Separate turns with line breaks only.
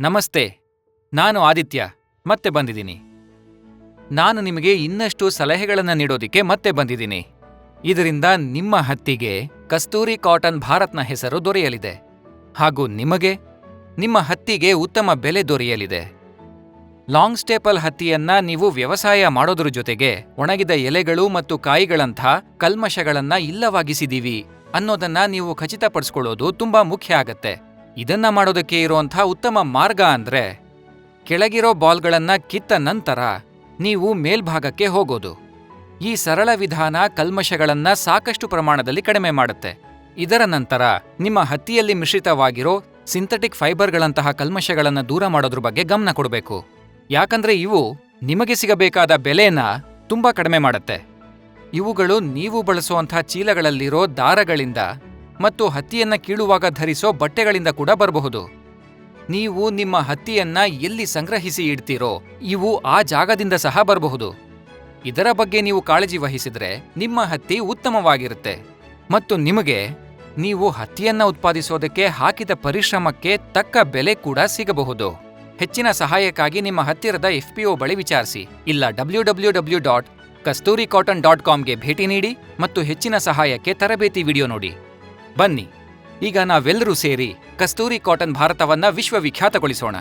ನಮಸ್ತೆ, ನಾನು ಆದಿತ್ಯ, ಮತ್ತೆ ಬಂದಿದ್ದೀನಿ. ನಾನು ನಿಮಗೆ ಇನ್ನಷ್ಟು ಸಲಹೆಗಳನ್ನು ನೀಡೋದಿಕ್ಕೆ ಮತ್ತೆ ಬಂದಿದ್ದೀನಿ. ಇದರಿಂದ ನಿಮ್ಮ ಹತ್ತಿಗೆ ಕಸ್ತೂರಿ ಕಾಟನ್ ಭಾರತ್ನ ಹೆಸರು ದೊರೆಯಲಿದೆ. ಹಾಗೂ ನಿಮಗೆ ನಿಮ್ಮ ಹತ್ತಿಗೆ ಉತ್ತಮ ಬೆಲೆ ದೊರೆಯಲಿದೆ. ಲಾಂಗ್ ಸ್ಟೇಪಲ್ ಹತ್ತಿಯನ್ನ ನೀವು ವ್ಯವಸಾಯ ಮಾಡೋದ್ರ ಜೊತೆಗೆ ಒಣಗಿದ ಎಲೆಗಳು ಮತ್ತು ಕಾಯಿಗಳಂಥ ಕಲ್ಮಶಗಳನ್ನ ಇಲ್ಲವಾಗಿಸಿದೀವಿ ಅನ್ನೋದನ್ನ ನೀವು ಖಚಿತಪಡಿಸ್ಕೊಳ್ಳೋದು ತುಂಬಾ ಮುಖ್ಯ ಆಗತ್ತೆ. ಇದನ್ನ ಮಾಡೋದಕ್ಕೆ ಇರುವಂಥ ಉತ್ತಮ ಮಾರ್ಗ ಅಂದ್ರೆ ಕೆಳಗಿರೋ ಬಾಲ್ಗಳನ್ನ ಕಿತ್ತ ನಂತರ ನೀವು ಮೇಲ್ಭಾಗಕ್ಕೆ ಹೋಗೋದು. ಈ ಸರಳ ವಿಧಾನ ಕಲ್ಮಶಗಳನ್ನ ಸಾಕಷ್ಟು ಪ್ರಮಾಣದಲ್ಲಿ ಕಡಿಮೆ ಮಾಡುತ್ತೆ. ಇದರ ನಂತರ ನಿಮ್ಮ ಹತ್ತಿಯಲ್ಲಿ ಮಿಶ್ರಿತವಾಗಿರೋ ಸಿಂಥೆಟಿಕ್ ಫೈಬರ್ಗಳಂತಹ ಕಲ್ಮಶಗಳನ್ನು ದೂರ ಮಾಡೋದ್ರ ಬಗ್ಗೆ ಗಮನ ಕೊಡಬೇಕು. ಯಾಕಂದ್ರೆ ಇವು ನಿಮಗೆ ಸಿಗಬೇಕಾದ ಬೆಲೆನ ತುಂಬಾ ಕಡಿಮೆ ಮಾಡುತ್ತೆ. ಇವುಗಳು ನೀವು ಬಳಸುವಂಥ ಚೀಲಗಳಲ್ಲಿರೋ ದಾರಗಳಿಂದ ಮತ್ತು ಹತ್ತಿಯನ್ನ ಕೀಳುವಾಗ ಧರಿಸೋ ಬಟ್ಟೆಗಳಿಂದ ಕೂಡ ಬರಬಹುದು. ನೀವು ನಿಮ್ಮ ಹತ್ತಿಯನ್ನ ಎಲ್ಲಿ ಸಂಗ್ರಹಿಸಿ ಇಡ್ತೀರೋ ಇವು ಆ ಜಾಗದಿಂದ ಸಹ ಬರಬಹುದು. ಇದರ ಬಗ್ಗೆ ನೀವು ಕಾಳಜಿ ವಹಿಸಿದರೆ ನಿಮ್ಮ ಹತ್ತಿ ಉತ್ತಮವಾಗಿರುತ್ತೆ. ಮತ್ತು ನಿಮಗೆ ನೀವು ಹತ್ತಿಯನ್ನ ಉತ್ಪಾದಿಸೋದಕ್ಕೆ ಹಾಕಿದ ಪರಿಶ್ರಮಕ್ಕೆ ತಕ್ಕ ಬೆಲೆ ಕೂಡ ಸಿಗಬಹುದು. ಹೆಚ್ಚಿನ ಸಹಾಯಕ್ಕಾಗಿ ನಿಮ್ಮ ಹತ್ತಿರದ ಎಫ್ಪಿಒ ಬಳಿ ವಿಚಾರಿಸಿ. ಇಲ್ಲ W W W dot Kasturi cotton dot ಕಾಮ್ಗೆ ಭೇಟಿ ನೀಡಿ ಮತ್ತು ಹೆಚ್ಚಿನ ಸಹಾಯಕ್ಕೆ ತರಬೇತಿ ವಿಡಿಯೋ ನೋಡಿ. ಬನ್ನಿ. ಈಗ ನಾವೆಲ್ಲರೂ ಸೇರಿ ಕಸ್ತೂರಿ ಕಾಟನ್ ಭಾರತವನ್ನ ವಿಶ್ವವಿಖ್ಯಾತಗೊಳಿಸೋಣ.